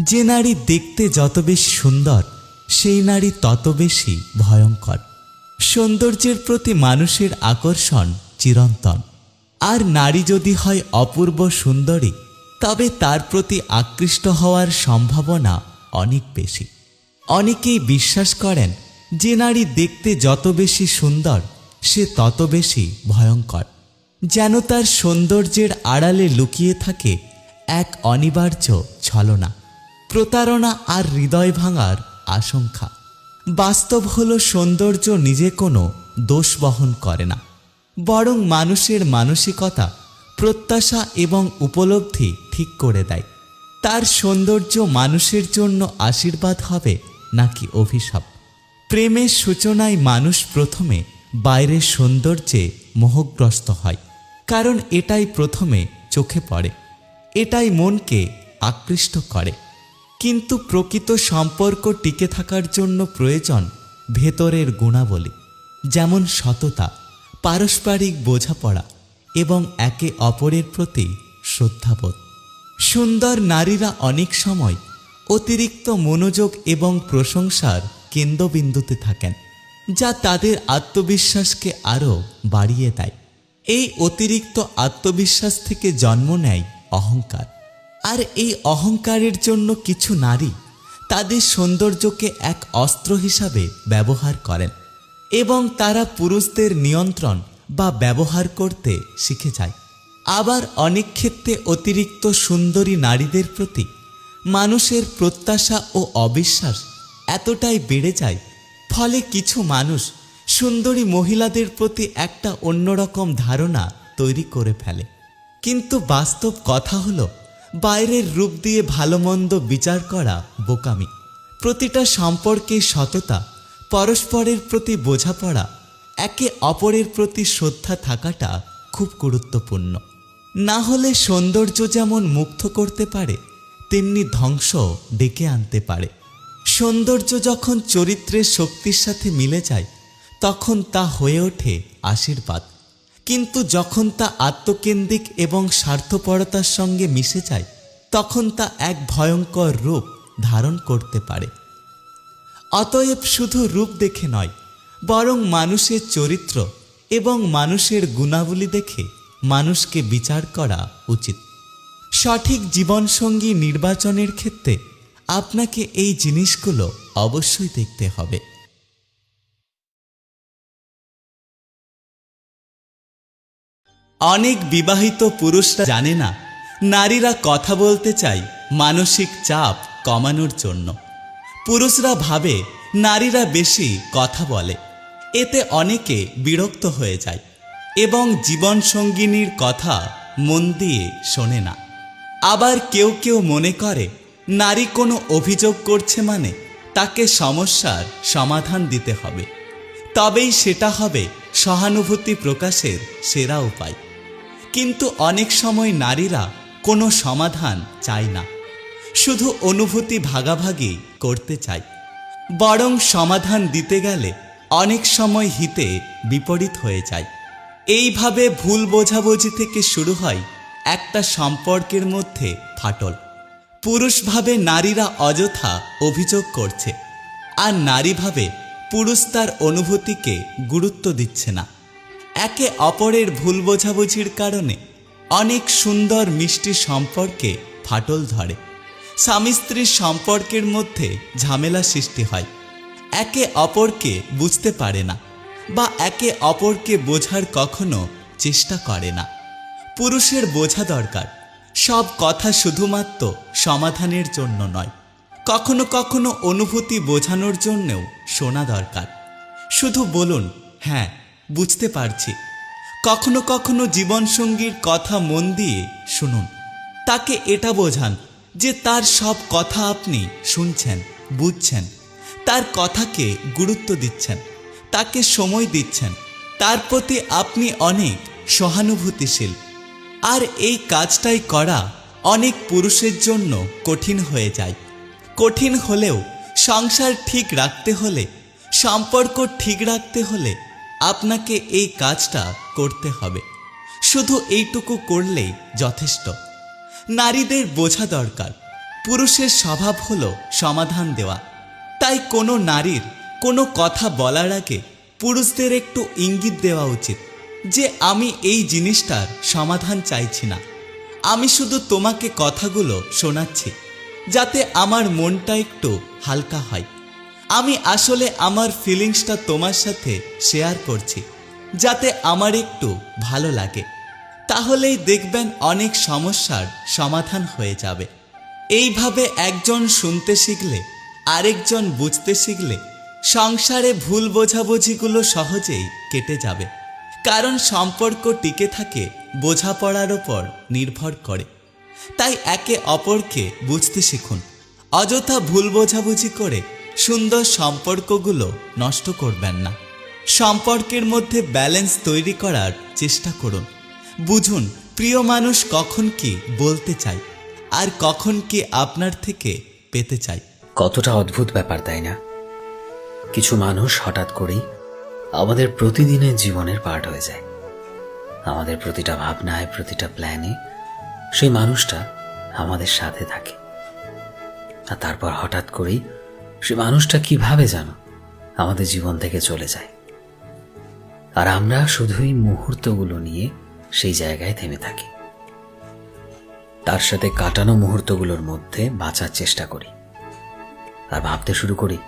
যে নারী দেখতে যত বেশি সুন্দর, সেই নারী তত বেশি ভয়ঙ্কর। সৌন্দর্যের প্রতি মানুষের আকর্ষণ চিরন্তন। আর নারী যদি হয় অপূর্ব সুন্দরী, তবে তার প্রতি আকৃষ্ট হওয়ার সম্ভাবনা অনেক বেশি। অনেকেই বিশ্বাস করেন, যে নারী দেখতে যত বেশি সুন্দর, সে তত বেশি ভয়ঙ্কর। যেন তার সৌন্দর্যের আড়ালে লুকিয়ে থাকে এক অনিবার্য ছলনা। প্রতারণা আর হৃদয় ভাঙার আশঙ্কা। বাস্তব হলো সৌন্দর্য নিজে কোনো দোষ বহন করে না। বরং মানুষের মানসিকতা, প্রত্যাশা এবং উপলব্ধি ঠিক করে দেয়। তার সৌন্দর্য মানুষের জন্য আশীর্বাদ হবে নাকি অভিশাপ? প্রেমের সূচনায় মানুষ প্রথমে বাইরের সৌন্দর্যে মোহগ্রস্ত হয়। কারণ এটাই প্রথমে চোখে পড়ে। এটাই মনকে আকৃষ্ট করে। কিন্তু প্রকৃত সম্পর্ক টিকে থাকার জন্য প্রয়োজন ভেতরের গুণাবলী, যেমন সততা, পারস্পরিক বোঝাপড়া এবং একে অপরের প্রতি শ্রদ্ধাবোধ। সুন্দর নারীরা অনেক সময় অতিরিক্ত মনোযোগ এবং প্রশংসার কেন্দ্রবিন্দুতে থাকেন, যা তাদের আত্মবিশ্বাসকে আরও বাড়িয়ে দেয়। এই অতিরিক্ত আত্মবিশ্বাস থেকে জন্ম নেয় অহংকার। আর এই অহংকারের জন্য কিছু নারী তাদের সৌন্দর্যকে এক অস্ত্র হিসাবে ব্যবহার করেন এবং তারা পুরুষদের নিয়ন্ত্রণ বা ব্যবহার করতে শিখে যায়। আবার অনেক ক্ষেত্রে অতিরিক্ত সুন্দরী নারীদের প্রতি মানুষের প্রত্যাশা ও অবিশ্বাস এতটাই বেড়ে যায়, ফলে কিছু মানুষ সুন্দরী মহিলাদের প্রতি একটা অন্যরকম ধারণা তৈরি করে ফেলে। কিন্তু বাস্তব কথা হলো বাইরের রূপ দিয়ে ভালো মন্দ বিচার করা বোকামি। প্রতিটা সম্পর্কে সততা, পরস্পরের প্রতি বোঝাপড়া, একে অপরের প্রতি শ্রদ্ধা থাকাটা খুব গুরুত্বপূর্ণ। না হলে সৌন্দর্য যেমন মুগ্ধ করতে পারে, তেমনি ধ্বংস ডেকে আনতে পারে। সৌন্দর্য যখন চরিত্রের শক্তির সাথে মিলে যায়, তখন তা হয়ে ওঠে আশীর্বাদ। কিন্তু যখন তা আত্মকেন্দ্রিক এবং স্বার্থপরতার সঙ্গে মিশে যায়, তখন তা এক ভয়ঙ্কর রূপ ধারণ করতে পারে। অতএব শুধু রূপ দেখে নয়, বরং মানুষের চরিত্র এবং মানুষের গুণাবলী দেখে মানুষকে বিচার করা উচিত। সঠিক জীবনসঙ্গী নির্বাচনের ক্ষেত্রে আপনাকে এই জিনিসগুলো অবশ্যই দেখতে হবে। অনেক বিবাহিত পুরুষরা জানে না, নারীরা কথা বলতে চায় মানসিক চাপ কমানোর জন্য। পুরুষরা ভাবে নারীরা বেশি কথা বলে, এতে অনেকে বিরক্ত হয়ে যায় এবং জীবনসঙ্গিনীর কথা মন দিয়ে শোনে না। আবার কেউ কেউ মনে করে, নারী কোনো অভিযোগ করছে মানে তাকে সমস্যার সমাধান দিতে হবে। তবেই সেটা হবে সহানুভূতি প্রকাশের সেরা উপায়। কিন্তু অনেক সময় নারীরা কোনো সমাধান চায় না। শুধু অনুভূতি ভাগাভাগি করতে চায়। বরং সমাধান দিতে গেলে অনেক সময় হিতে বিপরীত হয়ে যায়। এইভাবে ভুল বোঝাবুঝি থেকে শুরু হয় একটা সম্পর্কের মধ্যে ফাটল। পুরুষভাবে নারীরা অযথা অভিযোগ করছে। আর নারীভাবে পুরুষ তার অনুভূতিকে গুরুত্ব দিচ্ছে না। একে অপরের ভুল বোঝাবুঝির কারণে অনেক সুন্দর মিষ্টি সম্পর্কে ফাটল ধরে। স্বামী স্ত্রীর সম্পর্কের মধ্যে ঝামেলা সৃষ্টি হয়। একে অপরকে বুঝতে পারে না বা একে অপরকে বোঝার কখনো চেষ্টা করে না। পুরুষের বোঝা দরকার, সব কথা শুধুমাত্র সমাধানের জন্য নয়, কখনো কখনো অনুভূতি বোঝানোর জন্যও শোনা দরকার। শুধু বলুন হ্যাঁ বুঝতে পারছি। কখনো কখনো জীবনসঙ্গীর কথা মন দিয়ে শুনুন। তাকে এটা বোঝান যে তার সব কথা আপনি শুনছেন, বুঝছেন। তার কথাকে গুরুত্ব দিচ্ছেন, তাকে সময় দিচ্ছেন। তার প্রতি আপনি অনেক সহানুভূতিশীল। আর এই কাজটাই করা অনেক পুরুষের জন্য কঠিন হয়ে যায়। কঠিন হলেও সংসার ঠিক রাখতে হলে, সম্পর্ক ঠিক রাখতে হলে আপনাকে এই কাজটা করতে হবে। শুধু এইটুকু করলেই যথেষ্ট। নারীদের বোঝা দরকার। পুরুষের স্বভাব হলো সমাধান দেওয়া। তাই কোনো নারীর কোনো কথা বলার আগে পুরুষদের একটু ইঙ্গিত দেওয়া উচিত যে, আমি এই জিনিসটার সমাধান চাইছি না। আমি শুধু তোমাকে কথাগুলো শোনাচ্ছি, যাতে আমার মনটা একটু হালকা হয়। আমি আসলে আমার ফিলিংসটা তোমার সাথে শেয়ার করছি, যাতে আমার একটু ভালো লাগে। তাহলেই দেখবেন অনেক সমস্যার সমাধান হয়ে যাবে। এইভাবে একজন শুনতে শিখলে, আরেকজন বুঝতে শিখলে, সংসারে ভুল বোঝাবুঝিগুলো সহজেই কেটে যাবে। কারণ সম্পর্ক টিকে থাকে বোঝাপড়ার ওপর নির্ভর করে। তাই একে অপরকে বুঝতে শিখুন। অযথা ভুল বোঝাবুঝি করে সুন্দর সম্পর্কগুলো নষ্ট করবেন না। সম্পর্কের মধ্যে ব্যালেন্স তৈরি করার চেষ্টা করুন। বুঝুন, প্রিয় মানুষ কখন কি বলতে চাই আর কখন কি আপনার থেকে পেতে চাই কতটা অদ্ভুত ব্যাপার, তাই না? কিছু মানুষ হঠাৎ করেই আমাদের প্রতিদিনের জীবনের পার্ট হয়ে যায়। আমাদের প্রতিটা ভাবনায়, প্রতিটা প্ল্যানে সেই মানুষটা আমাদের সাথে থাকে। আর তারপর হঠাৎ করেই সে মানুষটা কীভাবে জানো আমাদের জীবন থেকে চলে যায়। আর আমরা শুধুই মুহূর্তগুলো নিয়ে সেই জায়গায় থেমে থাকি। তার সাথে কাটানো মুহূর্তগুলোর মধ্যে বাঁচার চেষ্টা করি। আর ভাবতে শুরু করি,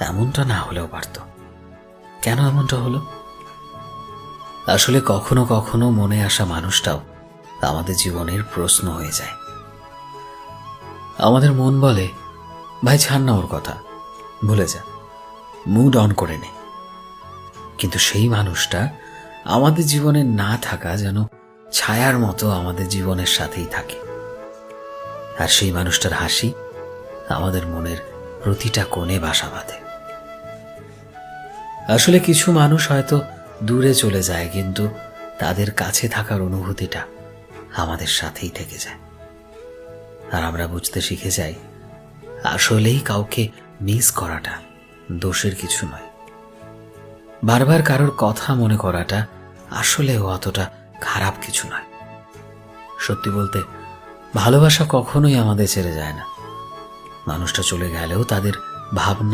এমনটা না হলেও পারত। কেন এমনটা হলো? আসলে কখনো কখনো মনে আসা মানুষটাও আমাদের জীবনের প্রশ্ন হয়ে যায়। আমাদের মন বলে ভাই, ছাড় না ওর কথা। ভুলে যা। মুড অন করে নে। কিন্তু সেই মানুষটা আমাদের জীবনে না থাকা যেন ছায়ার মতো আমাদের জীবনের সাথেই থাকে। আর সেই মানুষটার হাসি আমাদের মনের প্রতিটা কোণে বাসা বাঁধে। আসলে কিছু মানুষ হয়তো দূরে চলে যায়, কিন্তু তাদের কাছে থাকার অনুভূতিটা আমাদের সাথেই থেকে যায়। আর আমরা বুঝতে শিখে যাই আসলেই কাউকে মিস করাটা দোষের কিছু নয়। বারবার কারোর কথা মনে করাটা আসলেও অতটা খারাপ কিছু নয়। সত্যি বলতে, ভালোবাসা কখনোই আমাদের ছেড়ে যায় না। মানুষটা চলে গেলেও তাদের ভাবনা